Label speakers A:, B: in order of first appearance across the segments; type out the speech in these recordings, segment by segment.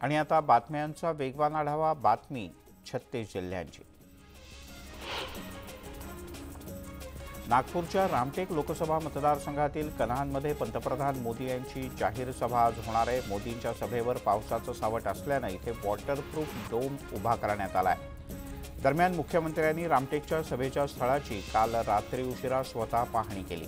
A: आणि आता बातम्यांचा वेगवान आढावा बातमी छत्तीस जिल्ह्यांची. नागपूरच्या रामटेक लोकसभा मतदारसंघातील कन्हानमध्ये पंतप्रधान मोदी यांची जाहीर सभा आज होणार आहे. मोदींच्या सभेवर पावसाचं सावट असल्यानं इथे वॉटरप्रूफ डोम उभा करण्यात आला आहे. दरम्यान मुख्यमंत्र्यांनी रामटेकच्या सभेच्या स्थळाची काल रात्री उशिरा स्वतः पाहणी केली.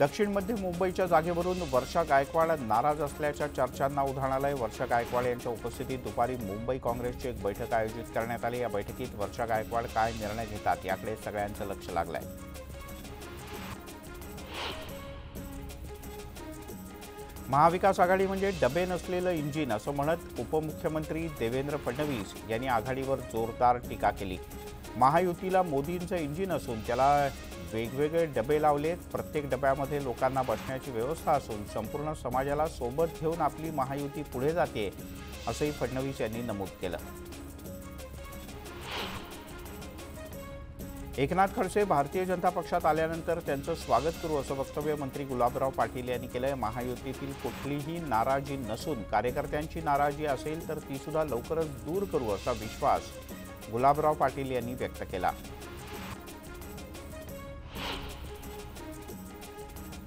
A: दक्षिण मध्य मुंबईच्या जागेवरून वर्षा गायकवाड नाराज असल्याच्या चर्चांना उधाण आलंय. वर्षा गायकवाड यांच्या उपस्थितीत दुपारी मुंबई काँग्रेसची एक बैठक आयोजित करण्यात आली. या बैठकीत वर्षा गायकवाड काय निर्णय घेतात याकडे सगळ्यांचं लक्ष लागलंय. महाविकास आघाडी म्हणजे डबे नसलेलं इंजिन असं म्हणत उपमुख्यमंत्री देवेंद्र फडणवीस यांनी आघाडीवर जोरदार टीका केली. महायुतीला मोदींचं इंजिन असून त्याला वेगवेगळे डबे लावलेत. प्रत्येक डब्यामध्ये लोकांना बसण्याची व्यवस्था असून संपूर्ण समाजाला सोबत घेऊन आपली महायुती पुढे जाते असंही फडणवीस यांनी नमूद केलं. एकनाथ खडसे भारतीय जनता पक्षात आल्यानंतर त्यांचं स्वागत करू असं वक्तव्य मंत्री गुलाबराव पाटील यांनी केलंय. महायुतीतील कुठलीही नाराजी नसून कार्यकर्त्यांची नाराजी असेल तर ती सुद्धा लवकरच दूर करू असा विश्वास गुलाबराव पाटील यांनी व्यक्त केला.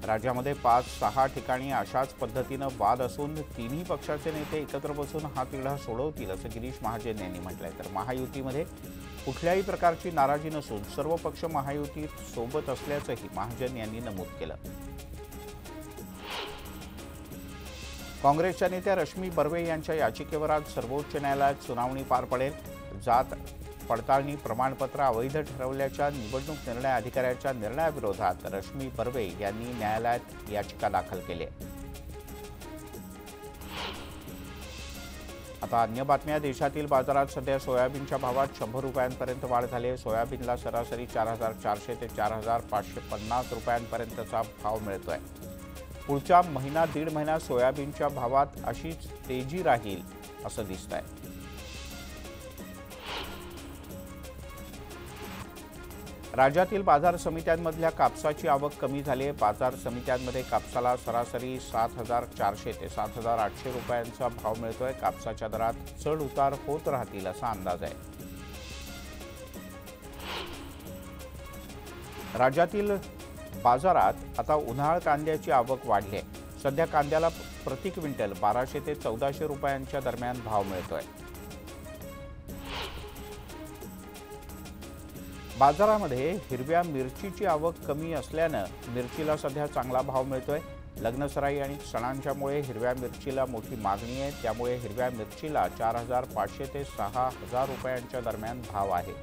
A: राज्यामध्ये पाच सहा ठिकाणी अशाच पद्धतीनं वाद असून तिन्ही पक्षाचे नेते एकत्र बसून हा तिढा सोडवतील असं गिरीश महाजन यांनी म्हटलंय. तर महायुतीमध्ये कुठल्याही प्रकारची नाराजी नसून सर्व पक्ष महायुतीत सोबत असल्याचंही महाजन यांनी नमूद केलं. काँग्रेसच्या नेत्या रश्मी बर्वे यांच्या याचिकेवर आज सर्वोच्च न्यायालयात सुनावणी पार पडेल. जात पडताळणी प्रमाणपत्र अवैध ठरवल्याच्या निवडणूक निर्णय अधिकाऱ्याच्या निर्णयाविरोधात रश्मी बर्वे यांनी न्यायालयात याचिका दाखल केली. आता अन्य बातम्या देशातील बाजारात सध्या सोयाबीनच्या भावात शंभर रुपयांपर्यंत वाढ झाली आहे. सोयाबीनला सरासरी चार हजार चारशे ते चार हजार पाचशे पन्नास रुपयांपर्यंतचा भाव मिळतोय. पुढच्या महिना दीड महिना सोयाबीनच्या भावात अशीच तेजी राहील असं दिसत आहे राज्यातील बाजार समित्यांमधल्या कापसाची आवक कमी झाली. आहे बाजार समित्यांमध्ये कापसाला सरासरी सात हजार चारशे ते सात हजार आठशे रुपयांचा भाव मिळतोय. कापसाच्या दरात चढ उतार होत राहतील असा अंदाज आहे. राज्यातील बाजारात आता उन्हाळ कांद्याची आवक वाढली आहे. सध्या कांद्याला प्रति क्विंटल बाराशे ते चौदाशे रुपयांच्या दरम्यान भाव मिळतोय. बाजारामध्ये हिरव्या मिरचीची आवक कमी असल्यानं मिरचीला सध्या चांगला भाव मिळतोय. लग्नसराई आणि सणांच्यामुळे हिरव्या मिरचीला मोठी मागणी आहे. त्यामुळे हिरव्या मिरचीला चार हजार पाचशे ते सहा हजार रुपयांच्या दरम्यान भाव आहे.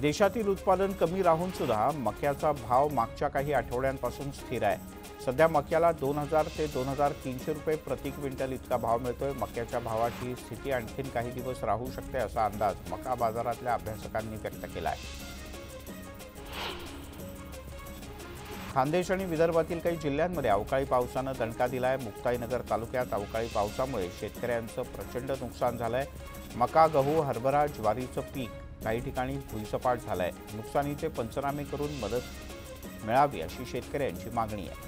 A: देशातील उत्पादन कमी राहून सुद्धा मक्याचा भाव मागच्या काही आठवड्यांपासून स्थिर आहे. सध्या मक्याला दोन हजार ते दोन हजार तीनशे रुपये प्रति क्विंटल इतका भाव मिळतोय. मक्याच्या भावाची स्थिती आणखीन काही दिवस राहू शकते असा अंदाज मका बाजारातल्या अभ्यासकांनी व्यक्त केला आहे खानदेश आणि विदर्भातील काही जिल्ह्यांमध्ये अवकाळी पावसानं दणका आहे मुक्ताईनगर तालुक्यात अवकाळी पावसामुळे शेतकऱ्यांचं प्रचंड नुकसान झालं आहे मका गहू हरभरा ज्वारीचं पीक काही ठिकाणी भुईसपाट आहे नुकसानीचे पंचनामे करून मदत मिळावी अशी शेतकऱ्यांची मागणी आहे.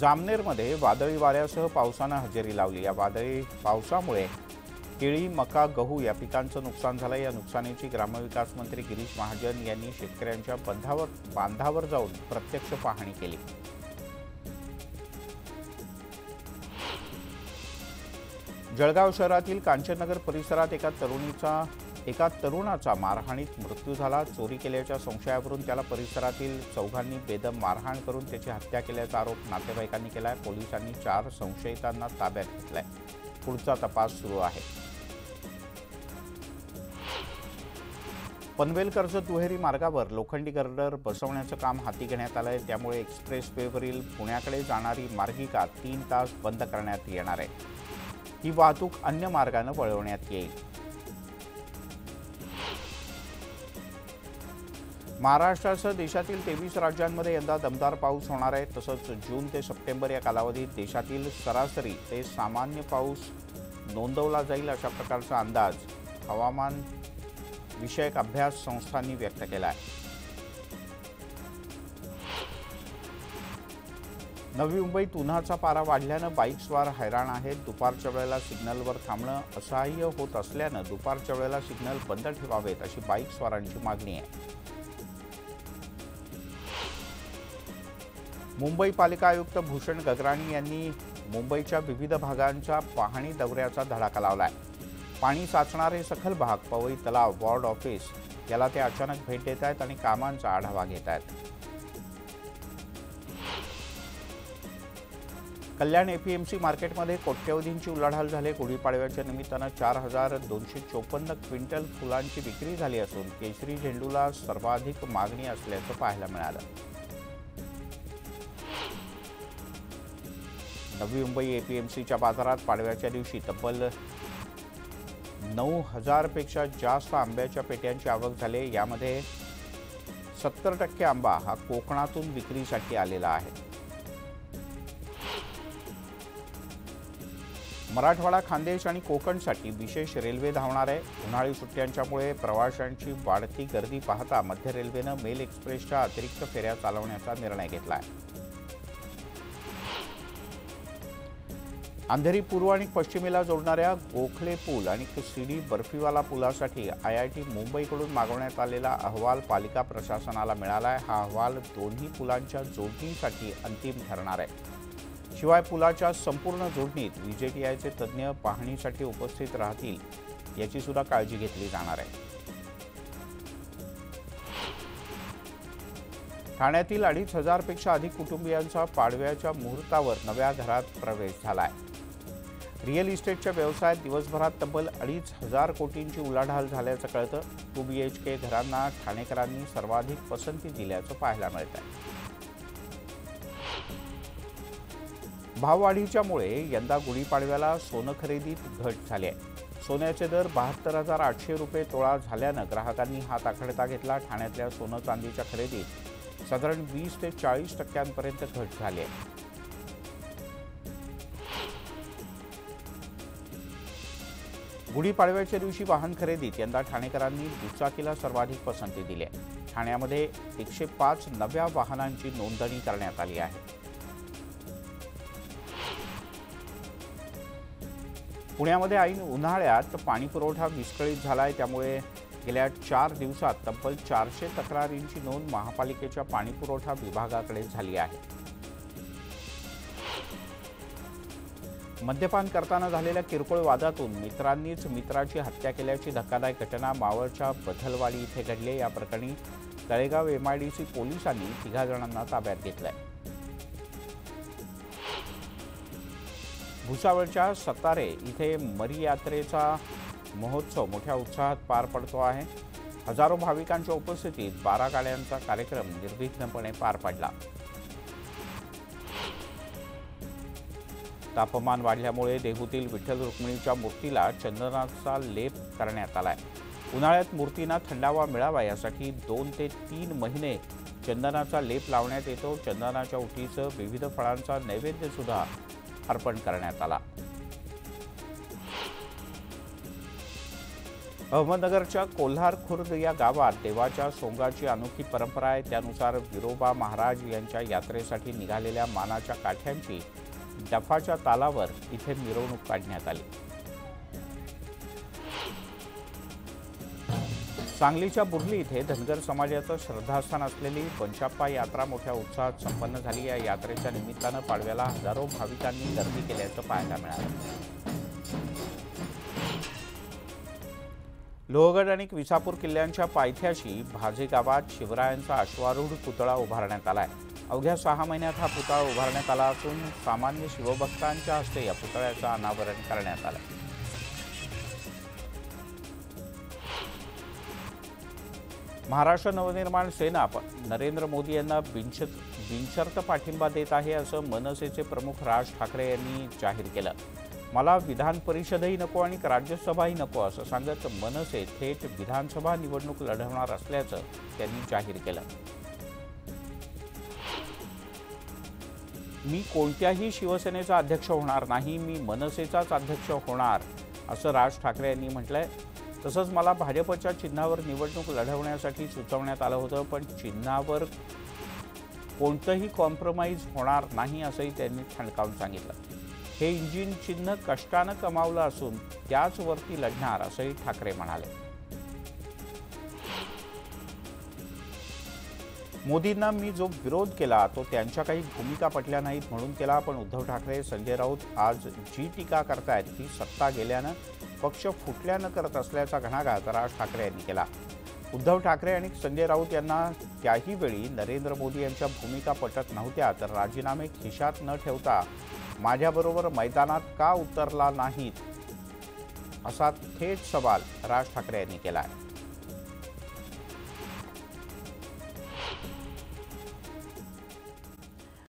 A: जामनेरमध्ये वादळी वाऱ्यासह पावसानं हजेरी लावली. या वादळी पावसामुळे केळी मका गहू या पिकांचं नुकसान झालं या नुकसानीची ग्रामविकास मंत्री गिरीश महाजन यांनी शेतकऱ्यांच्या बंधावर बांधावर जाऊन प्रत्यक्ष पाहणी केली. जळगाव शहरातील कांचननगर परिसरात एका तरुणीचा एका तरुणाचा मारहाणीत मृत्यू झाला. चोरी केल्याच्या संशयावरून त्याला परिसरातील चौघांनी बेदम मारहाण करून त्याची हत्या केल्याचा आरोप नातेवाईकांनी केला आहे पोलिसांनी चार संशयितांना ताब्यात घेतलाय. पुढचा तपास सुरू आहे. पनवेल कर्जत दुहेरी मार्गावर लोखंडी गर्डर बसवण्याचं काम हाती घेण्यात आलं आहे त्यामुळे एक्सप्रेस वेवरील पुण्याकडे जाणारी मार्गिका तीन तास बंद करण्यात येणार आहे. ही वाहतूक अन्य मार्गानं वळवण्यात येईल. महाराष्ट्रासह देशातील तेवीस राज्यांमध्ये यंदा दमदार पाऊस होणार आहे. तसंच जून ते सप्टेंबर या कालावधीत देशातील सरासरी ते सामान्य पाऊस नोंदवला जाईल अशा प्रकारचा अंदाज हवामान विषयक अभ्यास संस्थांनी व्यक्त केला आहे नवी मुंबईत उन्हाचा पारा वाढल्यानं बाईक्सवार हैराण आहेत. दुपारच्या वेळेला सिग्नलवर थांबणं असहाय्य होत असल्यानं दुपारच्या वेळेला सिग्नल बंद ठेवावेत अशी बाईकस्वारांची मागणी आहे. मुंबई पालिका आयुक्त भूषण गगराणी यांनी मुंबईच्या विविध भागांच्या पाहणी दौऱ्याचा धडाका लावला आहे पाणी साचणारे सखल भाग पवई तलाव वॉर्ड ऑफिस याला ते अचानक भेट देत आहेत आणि कामांचा आढावा घेत आहेत. कल्याण एपीएमसी मार्केटमध्ये कोट्यवधींची उलाढाल झाली. गुढीपाडव्याच्या निमित्तानं चार हजार दोनशे चोपन्न क्विंटल फुलांची विक्री झाली असून केशरी झेंडूला सर्वाधिक मागणी असल्याचं पाहायला मिळालं. नवी मुंबई एपीएमसीच्या बाजारात पाडव्याच्या दिवशी तब्बल नऊ हजारपेक्षा जास्त आंब्याच्या पेट्यांची आवक झाली. यामध्ये सत्तर टक्के आंबा हा कोकणातून विक्रीसाठी आलेला आहे. मराठवाडा खानदेश आणि कोकणसाठी विशेष रेल्वे धावणार आहे. उन्हाळी सुट्ट्यांच्यामुळे प्रवाशांची वाढती गर्दी पाहता मध्य रेल्वेनं मेल एक्सप्रेसच्या अतिरिक्त फेऱ्या चालवण्याचा निर्णय घेतला आहे. अंधेरी पूर्व आणि पश्चिमेला जोडणाऱ्या गोखले पूल आणि सिडी बर्फीवाला पुलासाठी आय आय टी मुंबईकडून मागवण्यात आलेला अहवाल पालिका प्रशासनाला मिळाला आहे हा अहवाल दोन्ही पुलांच्या जोडणीसाठी अंतिम ठरणार आहे. शिवाय पुलाच्या संपूर्ण जोडणीत व्हीजेटीआयचे तज्ज्ञ पाहणीसाठी उपस्थित राहतील याची सुद्धा काळजी घेतली जाणार आहे. ठाण्यातील अडीच हजारपेक्षा अधिक कुटुंबियांचा पाडव्याच्या मुहूर्तावर नव्या घरात प्रवेश झाला आहे रिअल इस्टेटच्या व्यवसायात दिवसभरात तब्बल अडीच हजार कोटींची उलाढाल झाल्याचं कळतं. टू बी एच के घरांना ठाणेकरांनी सर्वाधिक पसंती दिल्याचं पाहायला मिळत आहे. भाववाढीच्यामुळे यंदा गुढीपाडव्याला सोनं खरेदीत घट झाली आहे. सोन्याचे दर बहात्तर हजार आठशे रुपये तोळा झाल्यानं ग्राहकांनी हात आखडता घेतला. ठाण्यातल्या सोनं चांदीच्या खरेदीत साधारण वीस ते चाळीस टक्क्यांपर्यंत घट झाली आहे. गुढीपाडव्याच्या दिवशी वाहन खरेदीत यंदा ठाणेकरांनी दुचाकीला सर्वाधिक पसंती दिली आहे. ठाण्यामध्ये एकशे पाच नव्या वाहनांची नोंदणी करण्यात आली आहे. पुण्यामध्ये ऐन उन्हाळ्यात पाणीपुरवठा विस्कळीत झाला आहे त्यामुळे गेल्या चार दिवसात तब्बल चारशे तक्रारींची नोंद महापालिकेच्या पाणीपुरवठा विभागाकडे झाली आहे. मद्यपान करताना झालेल्या किरकोळ वादातून मित्रांनीच मित्राची हत्या केल्याची धक्कादायक घटना मावळच्या बथलवाडी इथे घडली या प्रकरणी तळेगाव एमआयडीसी पोलिसांनी तिघा जणांना ताब्यात घेतलंय. भुसावळच्या सतारे इथे मरी यात्रेचा महोत्सव मोठ्या उत्साहात पार पडतो आहे. हजारो भाविकांच्या उपस्थितीत बारा गाड्यांचा कार्यक्रम निर्विघ्नपणे पार पडला. तापमान वाढल्यामुळे देहूतील विठ्ठल रुक्मिणीच्या मूर्तीला चंदनाचा लेप करण्यात आला आहे उन्हाळ्यात मूर्तींना थंडावा मिळावा यासाठी दोन ते तीन महिने चंदनाचा लेप लावण्यात येतो. चंदनाच्या उठीचं विविध फळांचा नैवेद्यसुद्धा अर्पण करण्यात आला. अहमदनगरच्या कोल्हार खुर्द या गावात देवाच्या सोंगाची अनोखी परंपरा आहे. त्यानुसार विरोबा महाराज यांच्या यात्रेसाठी निघालेल्या मानाच्या काठ्यांची डफाच्या तालावर इथे मिरवणूक काढण्यात आली. सांगलीच्या बुर्ली इथे धनगर समाजाचं श्रद्धास्थान असलेली पंचाप्पा यात्रा मोठ्या उत्साहात संपन्न झाली. या यात्रेच्या निमित्तानं पाडव्याला हजारो भाविकांनी गर्दी केल्याचं पाहायला मिळालं. लोहगड आणि विसापूर किल्ल्यांच्या पायथ्याशी भाजे गावात शिवरायांचा अश्वारूढ पुतळा उभारण्यात आला आहे अवघ्या सहा महिन्यात हा पुतळा उभारण्यात आला असून सामान्य शिवभक्तांच्या हस्ते या पुतळ्याचं अनावरण करण्यात आलं. महाराष्ट्र नवनिर्माण सेना नरेंद्र मोदी यांना बिनशत बिनशर्त पाठिंबा देत आहे असं मनसेचे प्रमुख राज ठाकरे यांनी जाहीर केलं. मला विधान परिषदही नको आणि राज्यसभाही नको असं सांगत मनसे थेट विधानसभा निवडणूक लढवणार असल्याचं त्यांनी जाहीर केलं. मी कोणत्याही शिवसेनेचा अध्यक्ष होणार नाही मी मनसेचाच अध्यक्ष होणार असं राज ठाकरे यांनी म्हटलं आहे तसंच मला भाजपच्या चिन्हावर निवडणूक लढवण्यासाठी सुचवण्यात आलं होतं पण चिन्हावर कोणतंही कॉम्प्रोमाइज होणार नाही असंही त्यांनी ठणकावून सांगितलं. हे इंजिन चिन्ह कष्टानं कमावलं असून त्याचवरती लढणार असंही ठाकरे म्हणाले. मोदींना मी जो विरोध केला तो त्यांच्या काही भूमिका पटल्या नाहीत म्हणून केला पण उद्धव ठाकरे संजय राऊत आज जी टीका करतायत ती सत्ता गेल्यानं पक्ष फुटल्यानं करत असल्याचा घणाघात राज ठाकरे यांनी केला. उद्धव ठाकरे आणि संजय राऊत यांना त्याही वेळी नरेंद्र मोदी यांच्या भूमिका पटत नव्हत्या तर राजीनामे खिशात न ठेवता माझ्याबरोबर मैदानात का उतरला नाहीत? असा थेट सवाल राज ठाकरे यांनी केला आहे